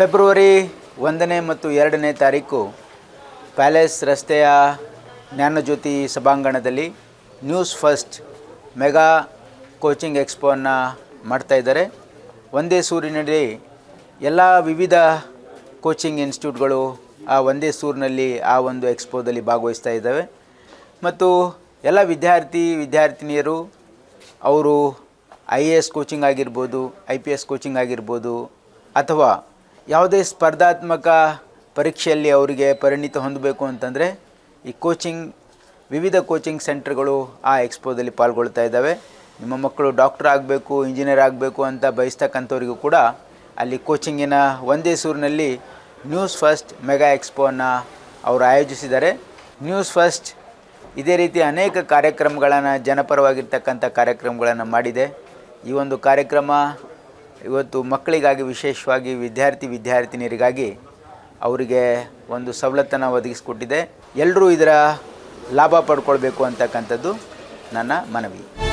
February ಒಂದನೇ ಮತ್ತು ಎರಡನೇ ತಾರೀಕು ಪ್ಯಾಲೇಸ್ ರಸ್ತೆಯ ಜ್ಞಾನಜ್ಯೋತಿ ಸಭಾಂಗಣದಲ್ಲಿ ನ್ಯೂಸ್ ಫಸ್ಟ್ ಮೆಗಾ ಕೋಚಿಂಗ್ ಎಕ್ಸ್ಪೋವನ್ನು ಮಾಡ್ತಾಯಿದ್ದಾರೆ ಒಂದೇ ಸೂರಿನಲ್ಲಿ ಎಲ್ಲ ವಿವಿಧ ಕೋಚಿಂಗ್ ಇನ್ಸ್ಟಿಟ್ಯೂಟ್ಗಳು ಆ ಒಂದೇ ಸೂರಿನಲ್ಲಿ ಆ ಒಂದು ಎಕ್ಸ್ಪೋದಲ್ಲಿ ಭಾಗವಹಿಸ್ತಾ ಇದ್ದಾವೆ. ಮತ್ತು ಎಲ್ಲ ವಿದ್ಯಾರ್ಥಿ ವಿದ್ಯಾರ್ಥಿನಿಯರು ಅವರು ಐ ಎ ಎಸ್ ಕೋಚಿಂಗ್ ಆಗಿರ್ಬೋದು, ಐ ಪಿ ಎಸ್ ಕೋಚಿಂಗ್ ಆಗಿರ್ಬೋದು ಅಥವಾ ಯಾವುದೇ ಸ್ಪರ್ಧಾತ್ಮಕ ಪರೀಕ್ಷೆಯಲ್ಲಿ ಅವರಿಗೆ ಪರಿಣಿತ ಹೊಂದಬೇಕು ಅಂತಂದರೆ ಈ ಕೋಚಿಂಗ್, ವಿವಿಧ ಕೋಚಿಂಗ್ ಸೆಂಟರ್ಗಳು ಆ ಎಕ್ಸ್ಪೋದಲ್ಲಿ ಪಾಲ್ಗೊಳ್ತಾ ಇದ್ದಾವೆ. ನಿಮ್ಮ ಮಕ್ಕಳು ಡಾಕ್ಟರ್ ಆಗಬೇಕು, ಇಂಜಿನಿಯರ್ ಆಗಬೇಕು ಅಂತ ಬಯಸ್ತಕ್ಕಂಥವ್ರಿಗೂ ಕೂಡ ಅಲ್ಲಿ ಕೋಚಿಂಗಿನ ಒಂದೇ ಸೂರಿನಲ್ಲಿ ನ್ಯೂಸ್ ಫಸ್ಟ್ ಮೆಗಾ ಎಕ್ಸ್ಪೋವನ್ನು ಅವರು ಆಯೋಜಿಸಿದ್ದಾರೆ. ನ್ಯೂಸ್ ಫಸ್ಟ್ ಇದೇ ರೀತಿ ಅನೇಕ ಕಾರ್ಯಕ್ರಮಗಳನ್ನು ಜನಪರವಾಗಿರ್ತಕ್ಕಂಥ ಕಾರ್ಯಕ್ರಮಗಳನ್ನು ಮಾಡಿದೆ. ಈ ಒಂದು ಕಾರ್ಯಕ್ರಮ ಇವತ್ತು ಮಕ್ಕಳಿಗಾಗಿ ವಿಶೇಷವಾಗಿ ವಿದ್ಯಾರ್ಥಿ ವಿದ್ಯಾರ್ಥಿನಿಯರಿಗಾಗಿ ಅವರಿಗೆ ಒಂದು ಸವಲತ್ತನ್ನು ಒದಗಿಸಿಕೊಟ್ಟಿದೆ. ಎಲ್ಲರೂ ಇದರ ಲಾಭ ಪಡ್ಕೊಳ್ಬೇಕು ಅಂತಕ್ಕಂಥದ್ದು ನನ್ನ ಮನವಿ.